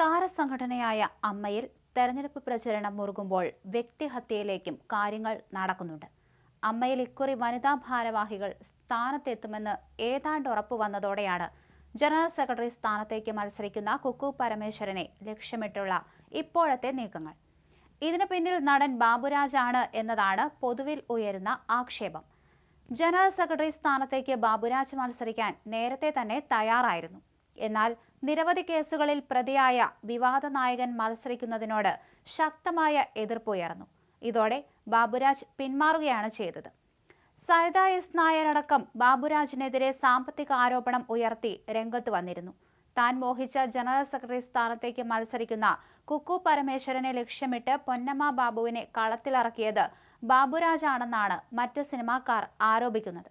താരസംഘടനയായ അമ്മയിൽ തെരഞ്ഞെടുപ്പ് പ്രചരണം മുറുകുമ്പോൾ വ്യക്തിഹത്യയിലേക്കും കാര്യങ്ങൾ നടക്കുന്നുണ്ട്. അമ്മയിൽ ഇക്കുറി വനിതാ ഭാരവാഹികൾ സ്ഥാനത്തെത്തുമെന്ന് ഏതാണ്ട് ഉറപ്പു വന്നതോടെയാണ് ജനറൽ സെക്രട്ടറി സ്ഥാനത്തേക്ക് മത്സരിക്കുന്ന കുക്കു പരമേശ്വരനെ ലക്ഷ്യമിട്ടുള്ള ഇപ്പോഴത്തെ നീക്കങ്ങൾ. ഇതിനു പിന്നിൽ നടൻ ബാബുരാജാണ് എന്നതാണ് പൊതുവിൽ ഉയരുന്ന ആക്ഷേപം. ജനറൽ സെക്രട്ടറി സ്ഥാനത്തേക്ക് ബാബുരാജ് മത്സരിക്കാൻ നേരത്തെ തന്നെ തയ്യാറായിരുന്നു. എന്നാൽ നിരവധി കേസുകളിൽ പ്രതിയായ വിവാദ നായകൻ മത്സരിക്കുന്നതിനോട് ശക്തമായ എതിർപ്പുയർന്നു ഇതോടെ ബാബുരാജ് പിന്മാറുകയാണ് ചെയ്തത്. സരിത എസ് നായരടക്കം ബാബുരാജിനെതിരെ സാമ്പത്തിക ആരോപണം ഉയർത്തി രംഗത്ത് വന്നിരുന്നു. താൻ മോഹിച്ച ജനറൽ സെക്രട്ടറി സ്ഥാനത്തേക്ക് മത്സരിക്കുന്ന കുക്കു പരമേശ്വരനെ ലക്ഷ്യമിട്ട് പൊന്നമ്മ ബാബുവിനെ കളത്തിലിറക്കിയത് ബാബുരാജാണെന്നാണ് മറ്റ് സിനിമാക്കാർ ആരോപിക്കുന്നത്.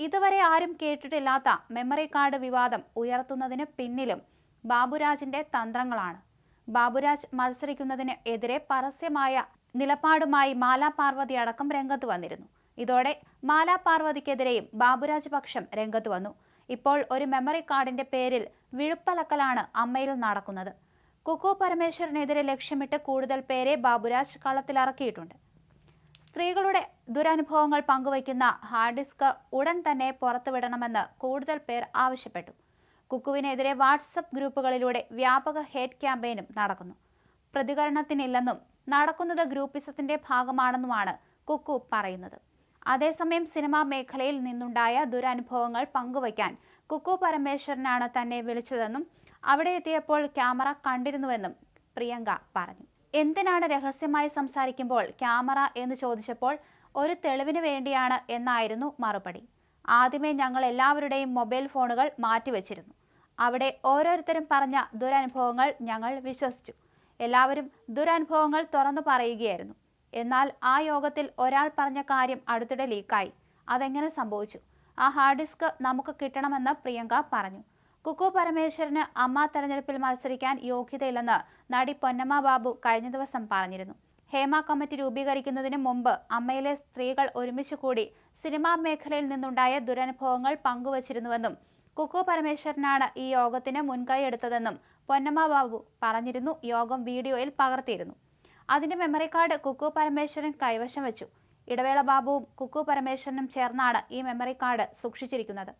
ഇതുവരെ ആരും കേട്ടിട്ടില്ലാത്ത മെമ്മറി കാർഡ് വിവാദം ഉയർത്തുന്നതിന് പിന്നിലും ബാബുരാജിന്റെ തന്ത്രങ്ങളാണ്. ബാബുരാജ് മത്സരിക്കുന്നതിന് എതിരെ പരസ്യമായ നിലപാടുമായി മാലാ പാർവതി അടക്കം രംഗത്ത് വന്നിരുന്നു. ഇതോടെ മാലാ പാർവതിക്കെതിരെയും ബാബുരാജ് പക്ഷം രംഗത്ത് വന്നു. ഇപ്പോൾ ഒരു മെമ്മറി കാർഡിന്റെ പേരിൽ വിഴുപ്പലക്കലാണ് അമ്മയിൽ നടക്കുന്നത്. കുക്കു പരമേശ്വരനെതിരെ ലക്ഷ്യമിട്ട് കൂടുതൽ പേരെ ബാബുരാജ് കളത്തിലിറക്കിയിട്ടുണ്ട്. സ്ത്രീകളുടെ ദുരനുഭവങ്ങൾ പങ്കുവയ്ക്കുന്ന ഹാർഡ് ഡിസ്ക് ഉടൻ തന്നെ പുറത്തുവിടണമെന്ന് കൂടുതൽ പേർ ആവശ്യപ്പെട്ടു. കുക്കുവിനെതിരെ വാട്സപ്പ് ഗ്രൂപ്പുകളിലൂടെ വ്യാപക ഹേറ്റ് ക്യാമ്പയിനും നടക്കുന്നു. പ്രതികരണത്തിനില്ലെന്നും നടക്കുന്നത് ഗ്രൂപ്പിസത്തിന്റെ ഭാഗമാണെന്നുമാണ് കുക്കു പറയുന്നത്. അതേസമയം സിനിമാ മേഖലയിൽ നിന്നുണ്ടായ ദുരനുഭവങ്ങൾ പങ്കുവയ്ക്കാൻ കുക്കു പരമേശ്വരനാണ് തന്നെ വിളിച്ചതെന്നും അവിടെ എത്തിയപ്പോൾ ക്യാമറ കണ്ടിരുന്നുവെന്നും പ്രിയങ്ക പറഞ്ഞു. എന്തിനാണ് രഹസ്യമായി സംസാരിക്കുമ്പോൾ ക്യാമറ എന്ന് ചോദിച്ചപ്പോൾ ഒരു തെളിവിന് വേണ്ടിയാണ് എന്നായിരുന്നു മറുപടി. ആദ്യമേ ഞങ്ങൾ എല്ലാവരുടെയും മൊബൈൽ ഫോണുകൾ മാറ്റിവെച്ചിരുന്നു. അവിടെ ഓരോരുത്തരും പറഞ്ഞ ദുരനുഭവങ്ങൾ ഞങ്ങൾ വിശ്വസിച്ചു. എല്ലാവരും ദുരനുഭവങ്ങൾ തുറന്നു പറയുകയായിരുന്നു. എന്നാൽ ആ യോഗത്തിൽ ഒരാൾ പറഞ്ഞ കാര്യം അടുത്തിടെ ലീക്കായി. അതെങ്ങനെ സംഭവിച്ചു? ആ ഹാർഡ് ഡിസ്ക് നമുക്ക് കിട്ടണമെന്ന് പ്രിയങ്ക പറഞ്ഞു. കുക്കു പരമേശ്വരന് അമ്മ തെരഞ്ഞെടുപ്പിൽ മത്സരിക്കാൻ യോഗ്യതയില്ലെന്ന് നടി പൊന്നമ്മ ബാബു കഴിഞ്ഞ ദിവസം പറഞ്ഞിരുന്നു. ഹേമ കമ്മിറ്റി രൂപീകരിക്കുന്നതിന് മുമ്പ് അമ്മയിലെ സ്ത്രീകൾ ഒരുമിച്ച് കൂടി സിനിമാ മേഖലയിൽ നിന്നുണ്ടായ ദുരനുഭവങ്ങൾ പങ്കുവച്ചിരുന്നുവെന്നും കുക്കു പരമേശ്വരനാണ് ഈ യോഗത്തിന് മുൻകൈ എടുത്തതെന്നും പൊന്നമ്മ ബാബു പറഞ്ഞിരുന്നു. യോഗം വീഡിയോയിൽ പകർത്തിയിരുന്നു. അതിന്റെ മെമ്മറി കാർഡ് കുക്കു പരമേശ്വരൻ കൈവശം വെച്ചു. ഇടവേള ബാബുവും കുക്കു പരമേശ്വരനും ചേർന്നാണ് ഈ മെമ്മറി കാർഡ് സൂക്ഷിച്ചിരിക്കുന്നത്.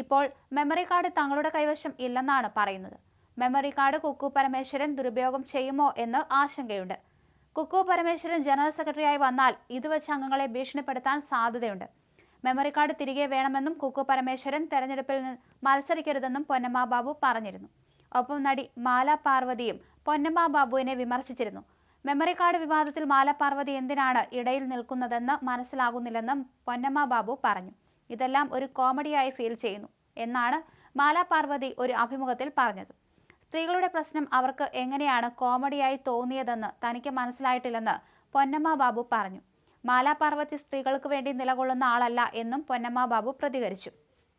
ഇപ്പോൾ മെമ്മറി കാർഡ് തങ്ങളുടെ കൈവശം ഇല്ലെന്നാണ് പറയുന്നത്. മെമ്മറി കാർഡ് കുക്കു പരമേശ്വരൻ ദുരുപയോഗം ചെയ്യുമോ എന്ന് ആശങ്കയുണ്ട്. കുക്കു പരമേശ്വരൻ ജനറൽ സെക്രട്ടറിയായി വന്നാൽ ഇത് അംഗങ്ങളെ ഭീഷണിപ്പെടുത്താൻ സാധ്യതയുണ്ട്. മെമ്മറി കാർഡ് തിരികെ വേണമെന്നും കുക്കു പരമേശ്വരൻ തെരഞ്ഞെടുപ്പിൽ മത്സരിക്കരുതെന്നും പൊന്നമ്മ ബാബു പറഞ്ഞിരുന്നു. ഒപ്പം നടി മാല പാർവതിയും പൊന്നമ്മ ബാബുവിനെ വിമർശിച്ചിരുന്നു. മെമ്മറി കാർഡ് വിവാദത്തിൽ മാല പാർവതി എന്തിനാണ് ഇടയിൽ നിൽക്കുന്നതെന്ന് മനസ്സിലാകുന്നില്ലെന്നും പൊന്നമ്മ ബാബു പറഞ്ഞു. ഇതെല്ലാം ഒരു കോമഡിയായി ഫീൽ ചെയ്യുന്നു എന്നാണ് മാലാ പാർവതി ഒരു അഭിമുഖത്തിൽ പറഞ്ഞത്. സ്ത്രീകളുടെ പ്രശ്നം അവർക്ക് എങ്ങനെയാണ് കോമഡിയായി തോന്നിയതെന്ന് തനിക്ക് മനസ്സിലായിട്ടില്ലെന്ന് പൊന്നമ്മ ബാബു പറഞ്ഞു. മാലാ പാർവതി സ്ത്രീകൾക്ക് വേണ്ടി നിലകൊള്ളുന്ന ആളല്ല എന്നും പൊന്നമ്മ ബാബു പ്രതികരിച്ചു.